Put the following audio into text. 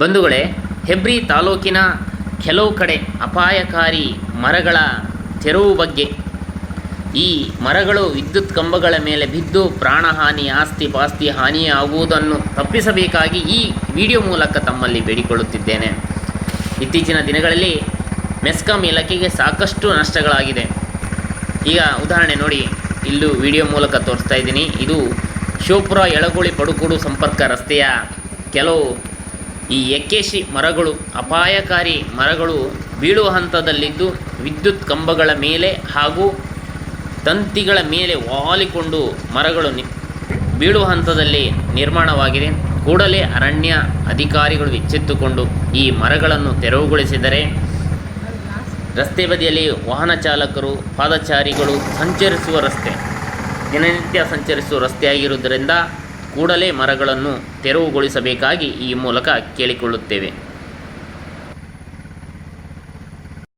ಬಂಧುಗಳೇ, ಹೆಬ್ರಿ ತಾಲೂಕಿನ ಕೆಲವು ಕಡೆ ಅಪಾಯಕಾರಿ ಮರಗಳ ತೆರವು ಬಗ್ಗೆ. ಈ ಮರಗಳು ವಿದ್ಯುತ್ ಕಂಬಗಳ ಮೇಲೆ ಬಿದ್ದು ಪ್ರಾಣಹಾನಿ, ಆಸ್ತಿ ಪಾಸ್ತಿ ಹಾನಿ ಆಗುವುದನ್ನು ತಪ್ಪಿಸಬೇಕಾಗಿ ಈ ವಿಡಿಯೋ ಮೂಲಕ ತಮ್ಮಲ್ಲಿ ಬೇಡಿಕೊಳ್ಳುತ್ತಿದ್ದೇನೆ. ಇತ್ತೀಚಿನ ದಿನಗಳಲ್ಲಿ ಮೆಸ್ಕಾಂ ಇಲಾಖೆಗೆ ಸಾಕಷ್ಟು ನಷ್ಟಗಳಾಗಿದೆ. ಈಗ ಉದಾಹರಣೆ ನೋಡಿ, ಇಲ್ಲೂ ವಿಡಿಯೋ ಮೂಲಕ ತೋರಿಸ್ತಾ ಇದ್ದೀನಿ. ಇದು ಶಿವಪುರ ಎಳಗೋಳಿ ಪಡುಕೂಡು ಸಂಪರ್ಕ ರಸ್ತೆಯ ಕೆಲವು ಈ ಎಕ್ಕೇಶಿ ಮರಗಳು ಅಪಾಯಕಾರಿ ಮರಗಳು ಬೀಳುವ ಹಂತದಲ್ಲಿದ್ದು ವಿದ್ಯುತ್ ಕಂಬಗಳ ಮೇಲೆ ಹಾಗೂ ತಂತಿಗಳ ಮೇಲೆ ವಾಲಿಕೊಂಡು ಮರಗಳು ನಿ, ಬೀಳುವ ಹಂತದಲ್ಲಿ ನಿರ್ಮಾಣವಾಗಿದೆ. ಕೂಡಲೇ ಅರಣ್ಯ ಅಧಿಕಾರಿಗಳು ಎಚ್ಚೆತ್ತುಕೊಂಡು ಈ ಮರಗಳನ್ನು ತೆರವುಗೊಳಿಸಿದರೆ ರಸ್ತೆ ಬದಿಯಲ್ಲಿ ವಾಹನ ಚಾಲಕರು, ಪಾದಚಾರಿಗಳು ಸಂಚರಿಸುವ ರಸ್ತೆ, ದಿನನಿತ್ಯ ಸಂಚರಿಸುವ ರಸ್ತೆಯಾಗಿರುವುದರಿಂದ ಕೂಡಲೇ ಮರಗಳನ್ನು ತೆರವುಗೊಳಿಸಬೇಕಾಗಿ ಈ ಮೂಲಕ ಕೇಳಿಕೊಳ್ಳುತ್ತೇವೆ.